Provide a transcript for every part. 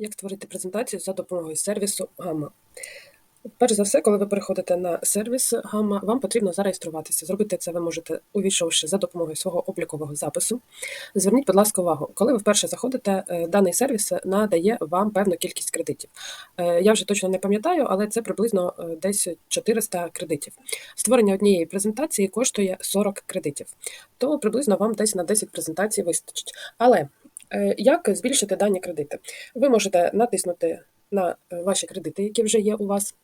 Як створити презентацію за допомогою сервісу Gamma? Перш за все, коли ви переходите на сервіс Gamma, вам потрібно зареєструватися. Зробити це ви можете, увійшовши за допомогою свого облікового запису. Зверніть, будь ласка, увагу, коли ви вперше заходите, е, даний сервіс надає вам певну кількість кредитів. Е, Я вже точно не пам'ятаю, але це приблизно е, десь 400 кредитів. Створення однієї презентації коштує 40 кредитів, то приблизно вам десь на 10 презентацій вистачить. Але Як збільшити дані кредити? Ви можете натиснути на е, ваші кредити, які вже є у вас,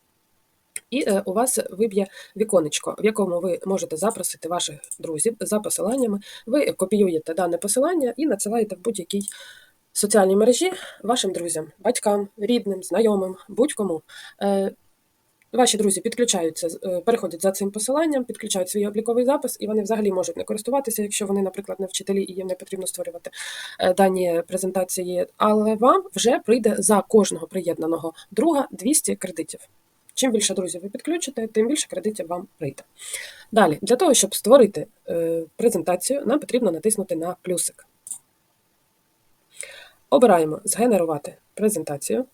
і е, у вас виб'є віконечко, в якому ви можете запросити ваших друзів за посиланнями. Ви копіюєте дане посилання і надсилаєте в будь-якій соціальній мережі вашим друзям, батькам, рідним, знайомим, будь-кому. Ваші друзі підключаються, е, переходять за цим посиланням, підключають свій обліковий запис, і вони взагалі можуть не користуватися, якщо вони, наприклад, не вчителі і їм не потрібно створювати е, дані презентації. Але вам вже прийде за кожного приєднаного друга 200 кредитів. Чим більше друзів ви підключите, тим більше кредитів вам прийде. Далі, для того, щоб створити е, презентацію, нам потрібно натиснути на плюсик. Обираємо Згенерувати презентацію.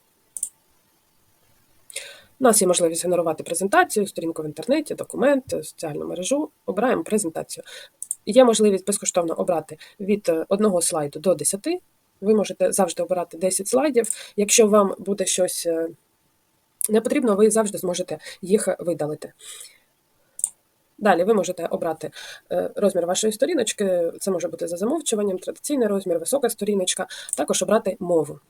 У нас є можливість генерувати презентацію, сторінку в інтернеті, документ, соціальну мережу. Обираємо презентацію. Є можливість безкоштовно обрати від е, одного слайду до 10. Ви можете завжди обирати 10 слайдів. Якщо вам буде щось е, не потрібно, ви завжди зможете їх видалити. Далі ви можете обрати е, розмір вашої сторіночки, це може бути за замовчуванням, традиційний розмір, висока сторіночка, також обрати мову.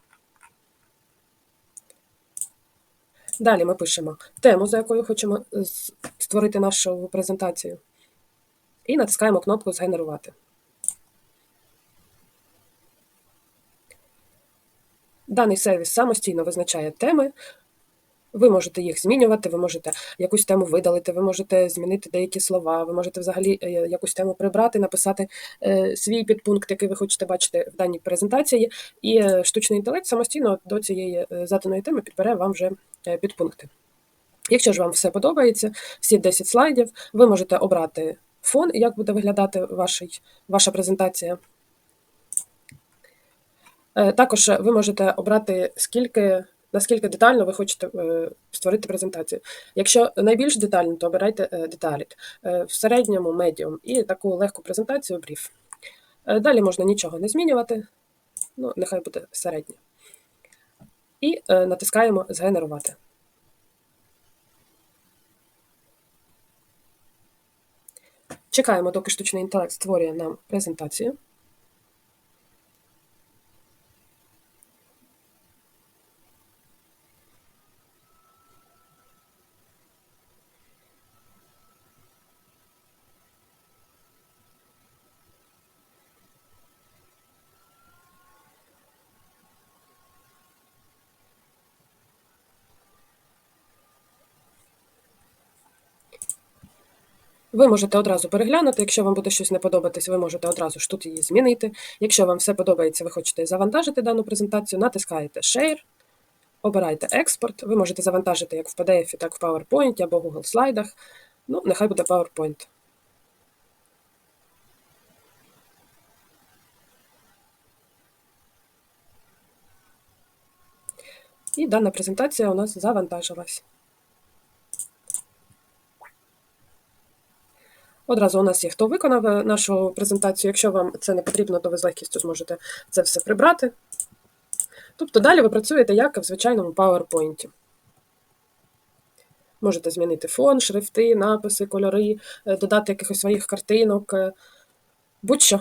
Далі ми пишемо тему, за якою хочемо створити нашу презентацію, і натискаємо кнопку Згенерувати. Даний сервіс самостійно визначає теми. Ви можете їх змінювати, ви можете якусь тему видалити, ви можете змінити деякі слова, ви можете взагалі е, якусь тему прибрати, написати е, свій підпункт, який ви хочете бачити в даній презентації, і е, штучний інтелект самостійно до цієї заданої теми підбере вам вже підпункти. Якщо ж вам все подобається, всі 10 слайдів, ви можете обрати фон, як буде виглядати ваш, ваша презентація. Також ви можете обрати скільки наскільки детально ви хочете е, створити презентацію. Якщо найбільш детально, то обирайте е, деталі. Е, в середньому медіум і таку легку презентацію бриф. Далі можна нічого не змінювати, ну, нехай буде середнє. І натискаємо Згенерувати. Чекаємо, доки штучний інтелект створює нам презентацію. Ви можете одразу переглянути, якщо вам буде щось не подобатись, ви можете одразу ж тут її змінити. Якщо вам все подобається, ви хочете завантажити дану презентацію, натискаєте Share, обирайте експорт. Ви можете завантажити як в PDF, так в PowerPoint або Google слайдах. Ну, нехай буде PowerPoint. І дана презентація у нас завантажилась. Одразу у нас є хто виконав е, нашу презентацію. Якщо вам це не потрібно, то ви з легкістю зможете це все прибрати. Тобто далі ви працюєте як в звичайному PowerPoint. Можете змінити фон, шрифти, написи, кольори, е, додати якихось своїх картинок, е, будь-що.